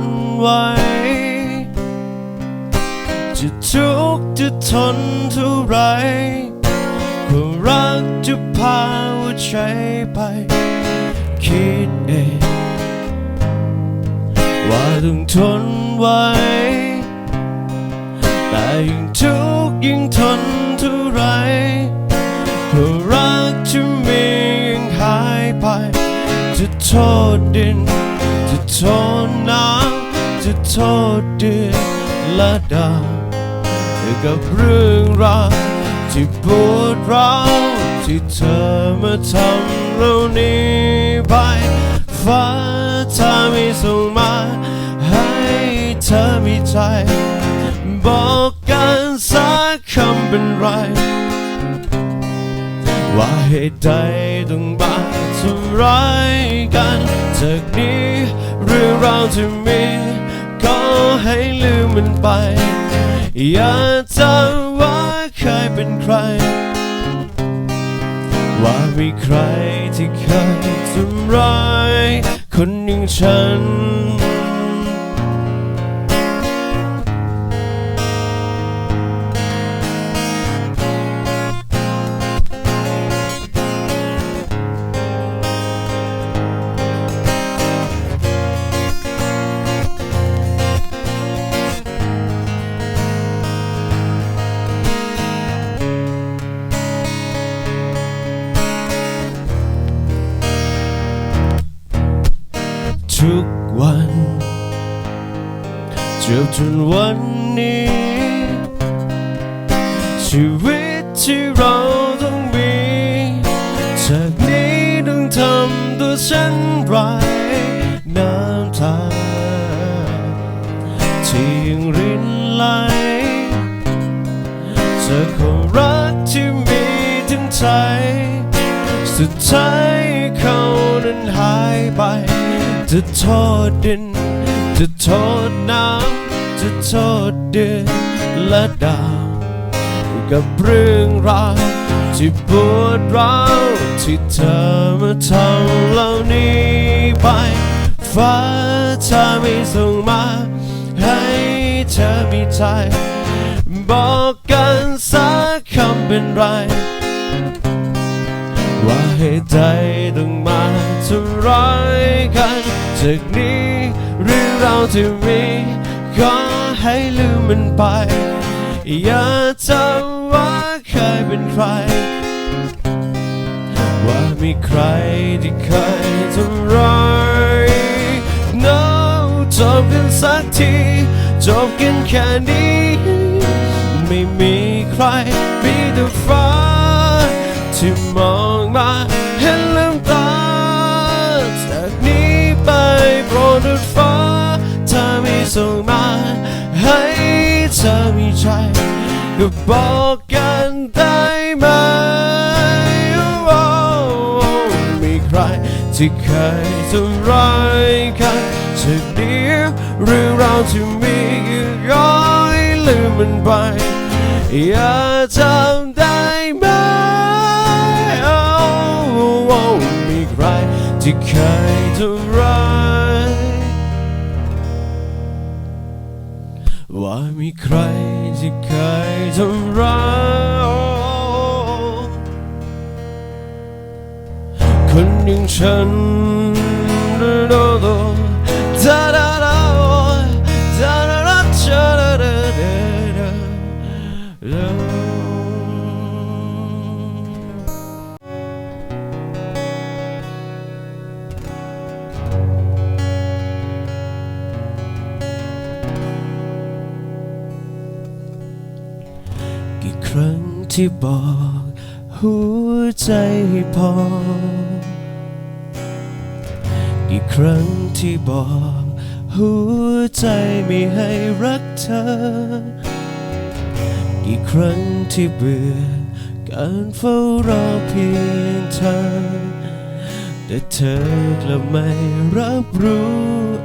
นไวจะทุกข์จะทนเท่าไรก็รักจะพาหัวใจไปคิดเองว่าต้องทนไว้ แต่ยิ่งทุกข์ยิ่งทนเท่าไรก็รักจะมียังหายไป จะโทษดิน โทษน้ำจะโทษเดือนและดาวกับเรื่องราวที่ปวดร้าวที่เธอมาทำเรานี้ไปฟ้าเธอไม่ส่งมา ให้เธอมีใจ บอกกันสักคำเป็นไร ว่าเหตุใดต้องมา ไรกัน จากนี้เรื่องราวที่มีก็ให้ลืมมันไป อย่าจำว่าเคยเป็นใคร ว่ามีใครที่เคยทำร้ายคนอย่างฉัน ทุกวันจบจนวันนี้ ชีวิตที่เราต้องมีจากนี้ต้องทำตัวฉันไรน้ำตาที่ยังรินไหลจากความรักที่มีทั้งใจ สุดท้ายเขานั้นหายไป จะโทษดิน จะโทษน้ำ จะโทษเดือนและดาวกับเรื่องราวที่ปวดร้าวที่เธอมาทำเหล่านี้ไปฟ้าเธอไม่ส่งมา ให้เธอมีใจ บอกกันสักคำเป็นไร ว่าเหตุใดต้องมาทำร้ายกัน จากนี้เรื่องราวที่มีก็ให้ลืมมันไป อย่าจำว่าเคยเป็นใคร ว่ามีใครที่เคยทำร้าย No จบกันสักที จบกันแค่นี้ ไม่มีใครมีแต่ฟ้าที่มอง เธอไม่ส่งมา ให้เธอมีใจก็บอกกันได้ไหมว่ามีใครที่เคยทำร้ายกันจากนี้เรื่องราวที่มีก็ให้ลืมมันไป อย่าจำได้ไหมมีใครที่เคยทำร้าย มีใครที่เคยทำร้ายคนอย่างฉันดาดาดา ที่บอกหัวใจให้พอ กี่ครั้งที่บอกหัวใจไม่ให้รักเธอ กี่ครั้งที่เบื่อการเฝ้ารอเพียงเธอ แต่เธอกลับไม่รับรู้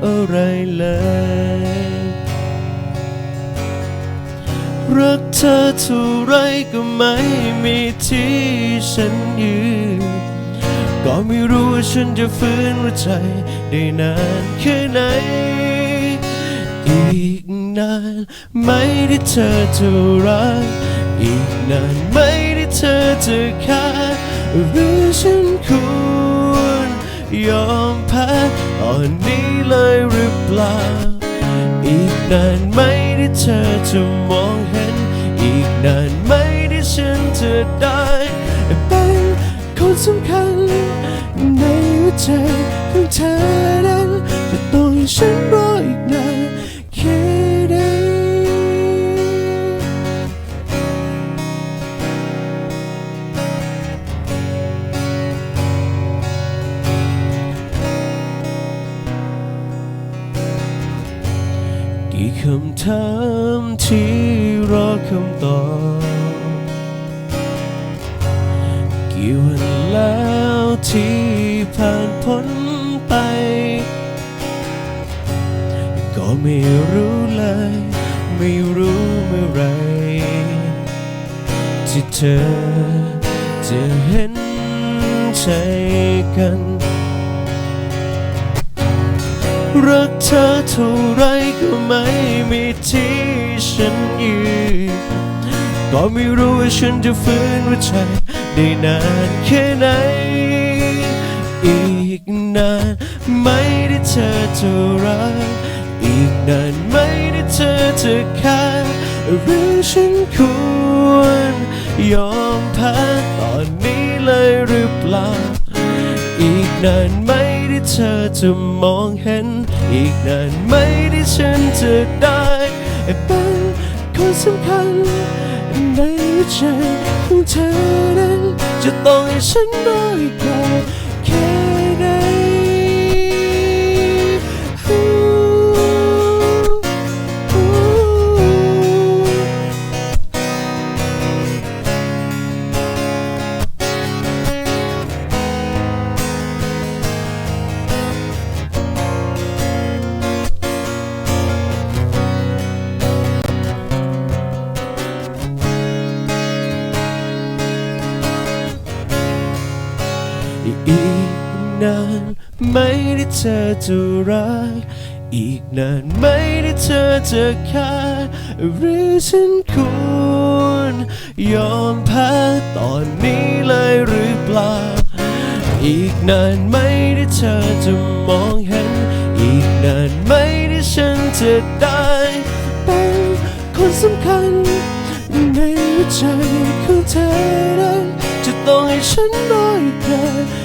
อะไรเลย รักเธอเท่าไรก็ไม่มีที่ฉันยืน ก็ไม่รู้ว่าฉันจะฟื้นหัวใจได้นานแค่ไหน อีกนานไม่ได้เธอจะรัก อีกนานไม่ได้เธอจะค่าหรือฉันควรยอมแพ้ตอนนี้เลยหรือเปล่า อีกนานไม่ เธอจะมองเห็น อีกนานไหมที่ฉันจะได้เป็นคนสำคัญ ในหัวใจของเธอนั้นจะต้องให้ฉันรออีกนานแค่ไคำตอบกี่วันแล้วที่ผ่านพ้นไป ก็ไม่รู้เลย ไม่รู้เมื่อไร ที่เธอจะเห็นใจกัน รักเธอเท่าไรก็ไม่มีที่ฉันยืนก็ไม่รู้ว่าฉันจะฟื้นหัวใจได้นานแค่ไหน อีกนานไม่ได้เธอจะรักอีกนานไม่ได้เธอจะค่าหรือฉันควรยอมแพ้ตอนนี้เลยหรือเปล่า อีกนานไม่ เธอจะมองเห็น อีกนานไม่ได้ฉันจะได้เป็นคนสำคัญในใจของเธอนั้นจะต้องให้ฉันได้กนานแค่ เธอจะรัก อีกนานไม่ได้เธอจะค่าหรือฉันควรยอมแพ้ตอนนี้เลยหรือเปล่า อีกนานไม่ได้เธอจะมองเห็น อีกนานไม่ได้ฉันจะได้เป็นคนสำคัญในหัวใจของเธอนั้นจะต้องให้ฉันรออีกน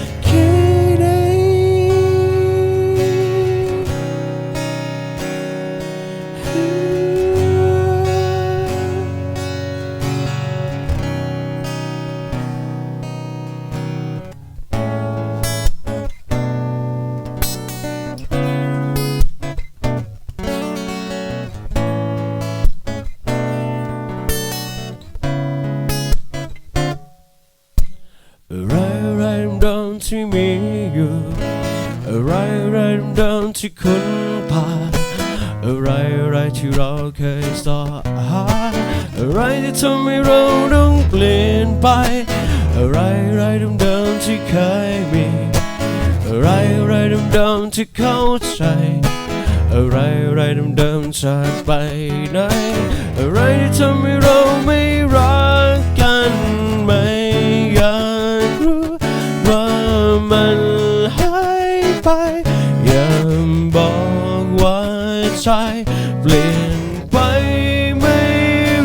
อะไรอะไรเดำๆที่มีอยู่อะไรอะไรเดำๆที่คุ้นผ่านอะไรอะไรที่เราเคยสอหาอะไรที่ทำให้เราต้องเปลี่ยนไป อะไรอะไรเดำๆที่เคยมี อะไรอะไรเดำๆที่เข้าใจอะไรอะไรเดำๆจากไปไหนอะไรที่ทำให้เราไม่ ใจเปลี่ยนไปไม่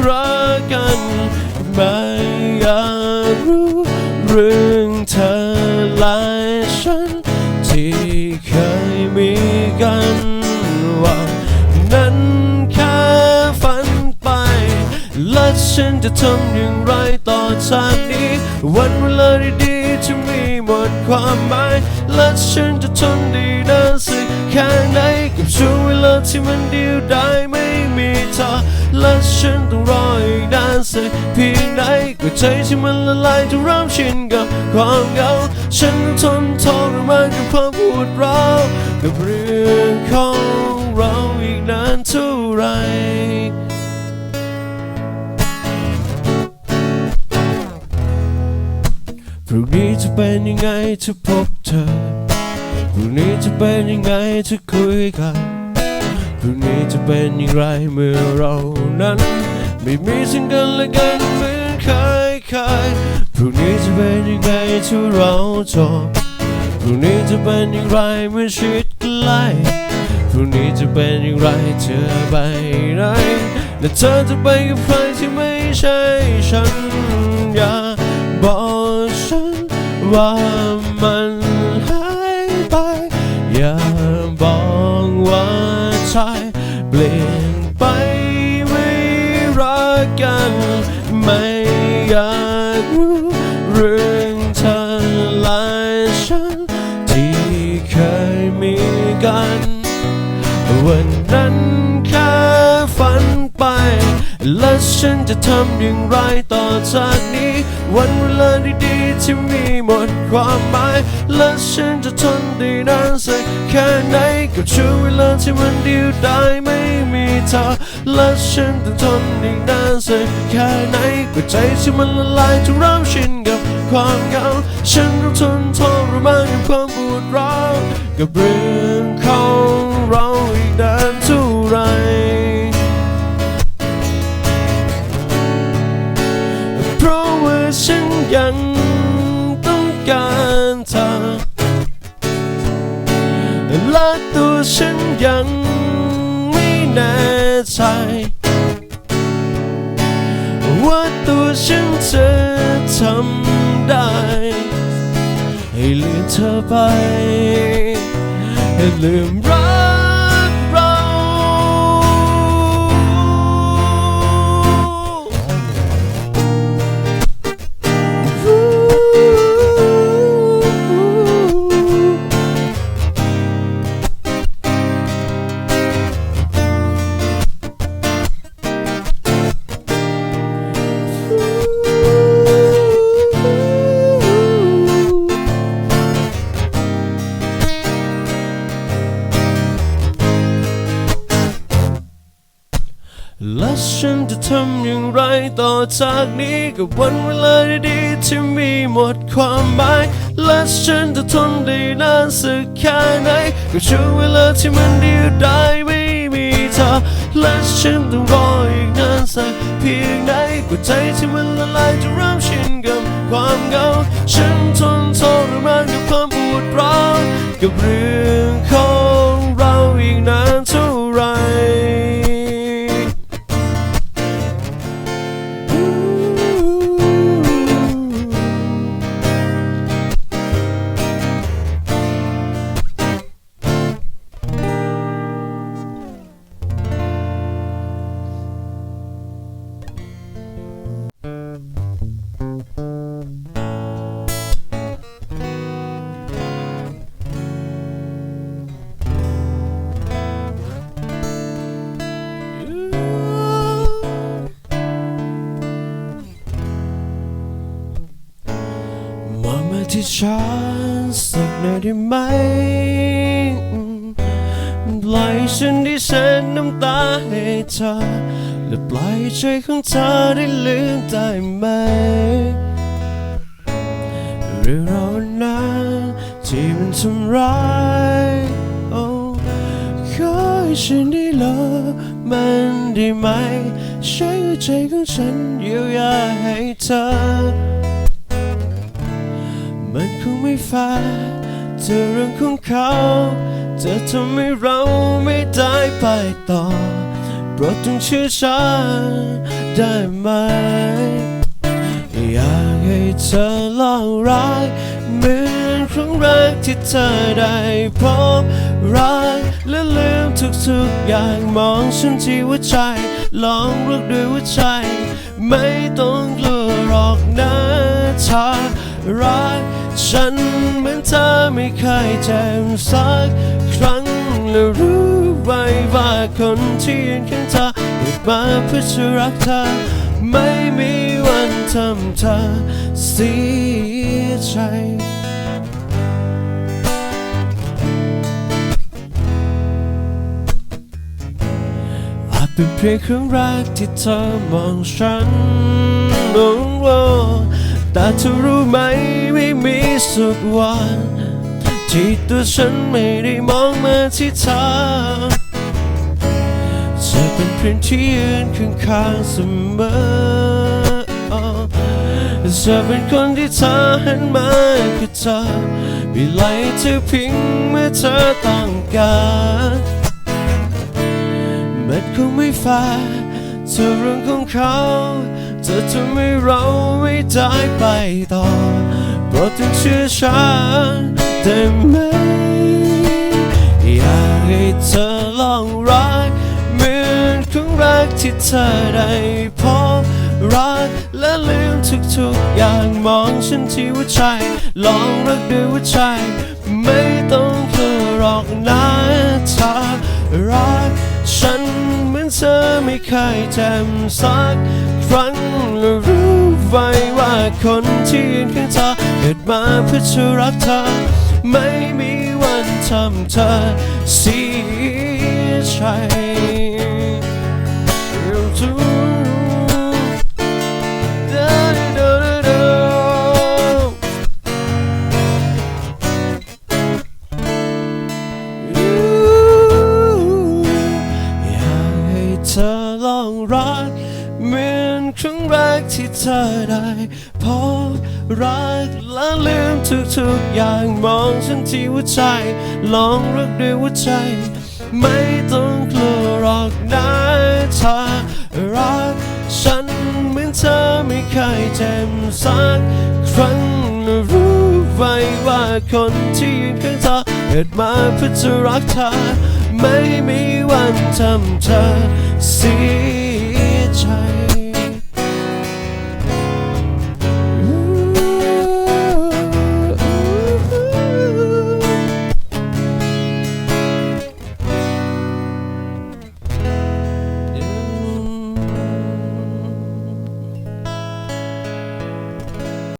รักกันไม่อยากรู้เรื่องเธอและฉัน ที่เคยมีกันว่านั้นแค่ฝันไป และฉันจะทำอย่างไรต่อจากนี้ วันเวลาดีๆจะมี ดความหมาย และฉันจะทนได้นานสักแค่ไหนกับช่วงเวลาที่มันเดียวดายไม่มีเธอและฉันต้องรออีกนานสักเพียงไหนก็ใจที่มันละลายจนเริ่มชินกับความเหงาฉันทนทรมานกับความปวดร้าวกับเรื่องของเราอีกนานเท่าไหร รุ่งนี้จะเป็นยังไงถ้าพบเธอพรุ่งนี้จะเป็นยังไงถ้าคุยกันพรุ่งนี้จะเป็นอย่างไรเมื่อเรานั้น ไม่มีสิ่งกันและกันเหมือนเคยเคยพรุ่งนี้จะเป็นยังไงถ้าเราจบพรุ่งนี้จะเป็นอย่างไรเมื่อชีวิตใกล้พรุ่งนี้จะเป็นอย่างไรเธอไปไหนและเธอจะไปกับใครที่ไม่ใช่ฉัน ว่ามันหายไป อย่าบอกว่าใจเปลี่ยนไปไม่รักกัน ไม่อยากรู้เรื่องเธอและฉัน ที่เคยมีกัน วันนั้นแค่ฝันไปและฉันจะทำอย่างไรต่อจากนี้ วันเวลาดี ที่มีหมดความหมาย และฉันจะทนได้นานสักแค่ไหนกับช่วงเวลาที่มันเดียวดายไม่มีเธอและฉันต้องทนอีกนานสักแค่ไหนกับใจที่มันละลายจนเราชินกับความเหงาฉันต้องทนทรมานกับความปวดร้าวกับเรื่องของเราอีกนานท่า ตัวฉันยังไม่แน่ใจ ว่าตัวฉันจะทำได้ ให้ลืมเธอไป ให้ลืมรัก และฉันจะทำอย่างไรต่อจากนี้กับวันเวลาดีๆที่มีหมดความหมาย และฉันจะทนได้นานสักแค่ไหนกับช่วงเวลาที่มันดียวดายไม่มีเธอ และฉันต้องรออีกนานสักเพียงไหนกับใจที่มันละลายจนเริ่มชินกับความเหงา ฉันทนทรมานกับความปวดร้าวกับเรื่องของ ฉันสักหน่อยได้ไหมปล่อยฉันได้เช็ดน้ำตาให้เธอและปล่อยใจของเธอได้ลืมได้ไหมเรื่องเราวนั้นที่มันทำร้ายโอ้ขอให้ฉันได้ลบมันได้ไหมใช้ใจของฉันเยียวยาให้เธอ มันคงไม่แฟร์เธอเรื่องของเขาจะทำให้เราไม่ได้ไปต่อโปรดจงเชื่อฉันได้ไหม อยากให้เธอเล่าร้ายเหมือนครั้งแรกที่เธอได้พบรักและลืมทุกๆอย่างมองฉันที่หัวใจลองรักด้วยหัวใจ ไม่ต้องกลัวหรอกนะเธอรัก ฉันเหมือนเธอไม่เคยเจ็บสักครั้งและรู้ไว้ว่าคนที่ยืนข้างเธอเกิดมาเพื่อจะรักเธอ ไม่มีวันทำเธอเสียใจอาจเป็นเพียงครั้งแรกที่เธอมองฉันโอ้โห แต่เธอรู้ไหมไม่มีสุขวันที่ตัวฉันไม่ได้มองมาที่เธอจะเป็นเพื่อนที่ยืนข้างๆเสมอจะเป็นคนที่เธอเห็นมาคือเธอมีไหลเธอพิงเมื่อเธอต้องการมันคงไม่ฟร์เธอเรื่องของเขา เธอทำให้เราไม่ได้ไปต่อโปรดจงเชื่อฉันได้ไหม อยากให้เธอลองรักเหมือนครั้งแรกที่เธอได้พบรักและลืมทุกๆอย่างมองฉันที่ว่าใช่ลองรักดูว่าใช่ไม่ต้องกลัวหรอกนะถ้ารักฉัน เธอไม่เคยจำสักครั้งและรู้ไว้ว่าคนที่ยืนข้างเธอเกิดมาเพื่อจะรักเธอ ไม่มีวันทำเธอเสียใจ มองฉันที่หัวใจ ลองรักด้วยหัวใจ ไม่ต้องกลัวหรอกนะถ้ารักฉันเหมือนเธอไม่เคยเจ็บสักครั้งและรู้ไว้ว่าคนที่ยืนข้างเธอเกิดมาเพื่อจะรักเธอ ไม่มีวันทำเธอเสียใจ